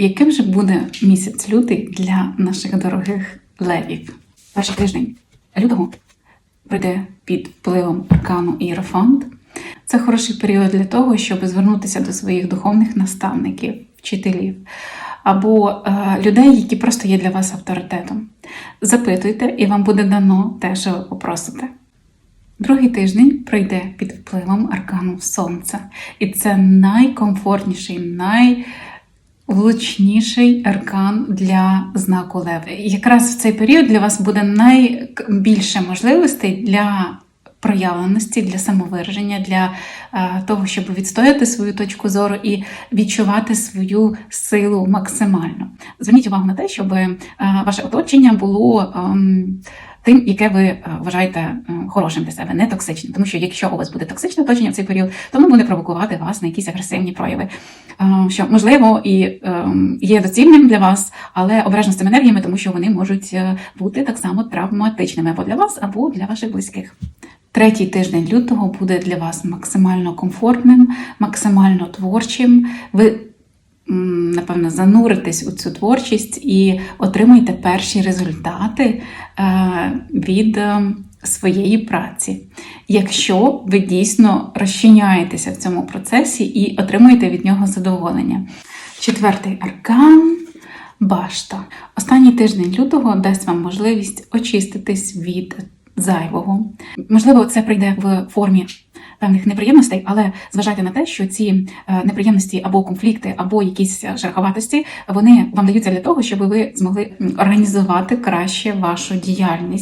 Яким же буде місяць лютий для наших дорогих левів? Перший тиждень лютого прийде під впливом аркану Іерофант. Це хороший період для того, щоб звернутися до своїх духовних наставників, вчителів або е, людей, які просто є для вас авторитетом. Запитуйте, і вам буде дано те, що ви попросите. Другий тиждень пройде під впливом аркану Сонця. І це найкомфортніший, найвлучніший аркан для знаку Леви. Якраз в цей період для вас буде найбільше можливостей для проявленості, для самовираження, для е, того, щоб відстояти свою точку зору і відчувати свою силу максимально. Зверніть увагу на те, щоб е, ваше оточення було. ем, Тим, яке ви е, вважаєте хорошим для себе, не токсичним. Тому що якщо у вас буде токсичне оточення в цей період, то воно буде провокувати вас на якісь агресивні прояви, е, що можливо і ем, є доцільним для вас, але обережно з цими енергіями, тому що вони можуть е, бути так само травматичними або для вас, або для ваших близьких. Третій тиждень лютого буде для вас максимально комфортним, максимально творчим. Ви напевно зануритесь у цю творчість і отримуєте перші результати е, від е, своєї праці. Якщо ви дійсно розчиняєтеся в цьому процесі і отримуєте від нього задоволення. Четвертий аркан. Башта. Останній тиждень лютого дасть вам можливість очиститись від зайвого. Можливо, це прийде в формі певних неприємностей, але зважайте на те, що ці е, неприємності або конфлікти, або якісь е, вони вам даються для того, щоб ви змогли організувати краще вашу діяльність.